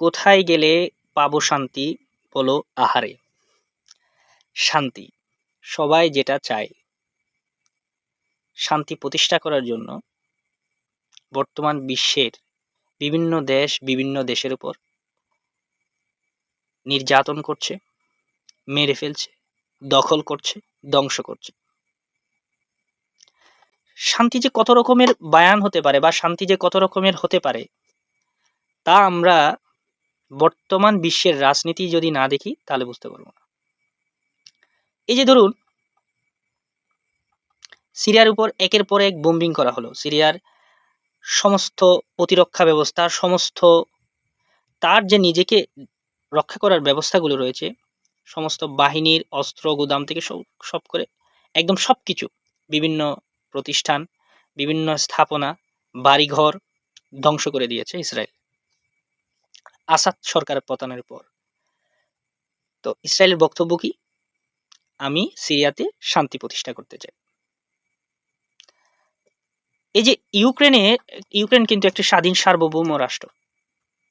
কোথায় গেলে পাবো শান্তি বলো আহারে? শান্তি, সবাই যেটা চায়। শান্তি প্রতিষ্ঠা করার জন্য বর্তমান বিশ্বের বিভিন্ন দেশ বিভিন্ন দেশের উপর নির্যাতন করছে, মেরে ফেলছে, দখল করছে, ধ্বংস করছে। শান্তি যে কত রকমের বায়ান হতে পারে বা শান্তি যে কত রকমের হতে পারে, তা আমরা বর্তমান বিশ্বের রাজনীতি যদি না দেখি, তাহলে বুঝতে পারব না। এই যে ধরুন, সিরিয়ার উপর একের পর এক বোম্বিং করা হলো। সিরিয়ার সমস্ত প্রতিরক্ষা ব্যবস্থা, সমস্ত তার যে নিজেকে রক্ষা করার ব্যবস্থাগুলো রয়েছে, সমস্ত বাহিনীর অস্ত্র, গুদাম থেকে সব করে, একদম সব কিছু বিভিন্ন প্রতিষ্ঠান, বিভিন্ন স্থাপনা, বাড়িঘর ধ্বংস করে দিয়েছে ইসরায়েল। আসাদ সরকারের পতনের পর। তো ইসরায়েলের বক্তব্য কি? আমি সিরিয়াতে শান্তি প্রতিষ্ঠা করতে চাই। এই যে ইউক্রেনে, ইউক্রেন কিন্তু একটি স্বাধীন সার্বভৌম রাষ্ট্র।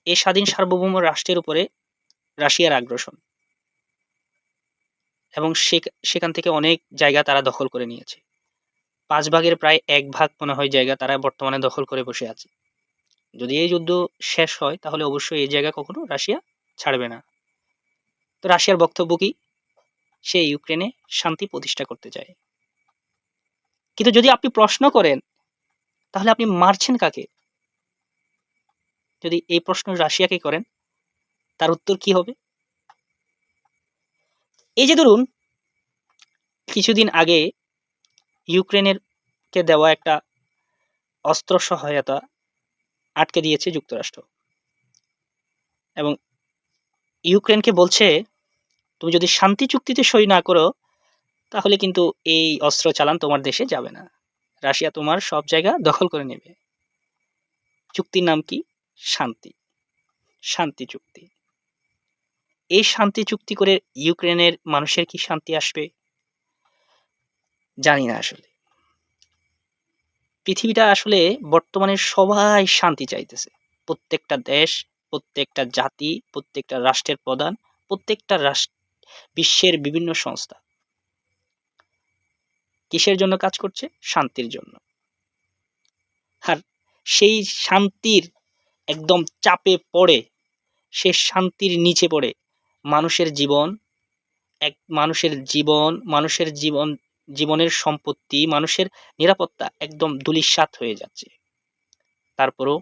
এই স্বাধীন সার্বভৌম রাষ্ট্রের উপরে রাশিয়ার আগ্রাসন। এবং সেখান থেকে অনেক জায়গা তারা দখল করে নিয়েছে। পাঁচ ভাগের প্রায় এক ভাগ মনে হয় জায়গা তারা বর্তমানে দখল করে বসে আছে। যদি এই যুদ্ধ শেষ হয়, তাহলে অবশ্যই এই জায়গা কখনো রাশিয়া ছাড়বে না। তো রাশিয়ার বক্তব্য কি? সে ইউক্রেনে শান্তি প্রতিষ্ঠা করতে চায়। কিন্তু যদি আপনি প্রশ্ন করেন, তাহলে আপনি মারছেন কাকে? যদি এই প্রশ্ন রাশিয়াকে করেন, তার উত্তর কি হবে? এই যে ধরুন, কিছুদিন আগে ইউক্রেনের কে দেওয়া একটা অস্ত্র সহায়তা আটকে দিয়েছে যুক্তরাষ্ট্র। এবং ইউক্রেনকে বলছে, তুমি যদি শান্তি চুক্তিতে সই না করো, তাহলে কিন্তু এই অস্ত্র চালান তোমার দেশে যাবে না। রাশিয়া তোমার সব জায়গা দখল করে নেবে। চুক্তির নাম কি? শান্তি। শান্তি চুক্তি। এই শান্তি চুক্তি করে ইউক্রেনের মানুষের কি শান্তি আসবে? জানি না আসলে। পৃথিবীটা আসলে বর্তমানে সবাই শান্তি চাইতেছে। প্রত্যেকটা দেশ, প্রত্যেকটা জাতি, প্রত্যেকটা রাষ্ট্রের প্রধান, প্রত্যেকটা রাষ্ট্র বিশ্বের বিভিন্ন সংস্থা। কিসের জন্য কাজ করছে? শান্তির জন্য। আর সেই শান্তির একদম চাপে পড়ে, সে শান্তির নিচে পড়ে মানুষের জীবন, এক, মানুষের জীবন মানুষের জীবন জীবনের সম্পত্তি, মানুষের নিরাপত্তা একদম দুলিশ্বাত হয়ে যাচ্ছে। তারপরও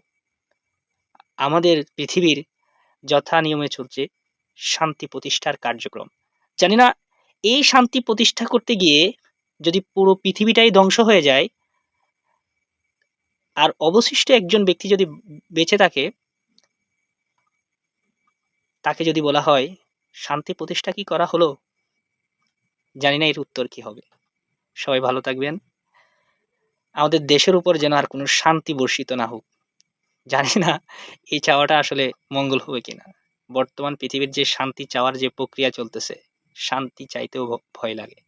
আমাদের পৃথিবীর যথা নিয়মে চলছে শান্তি প্রতিষ্ঠার কার্যক্রম। জানি না, এই শান্তি প্রতিষ্ঠা করতে গিয়ে যদি পুরো পৃথিবীটাই ধ্বংস হয়ে যায়, আর অবশিষ্ট একজন ব্যক্তি যদি বেঁচে থাকে, তাকে যদি বলা হয়, শান্তি প্রতিষ্ঠা কি করা হলো? জানি না এর উত্তর কি হবে। সবাই ভালো থাকবেন। আমাদের দেশের উপর যেন আর কোনো শান্তি বর্ষিত না হোক। জানি না এই চাওয়াটা আসলে মঙ্গল হবে কিনা। বর্তমান পৃথিবীর যে শান্তি চাওয়ার যে প্রক্রিয়া চলতেছে, শান্তি চাইতেও ভয় লাগে।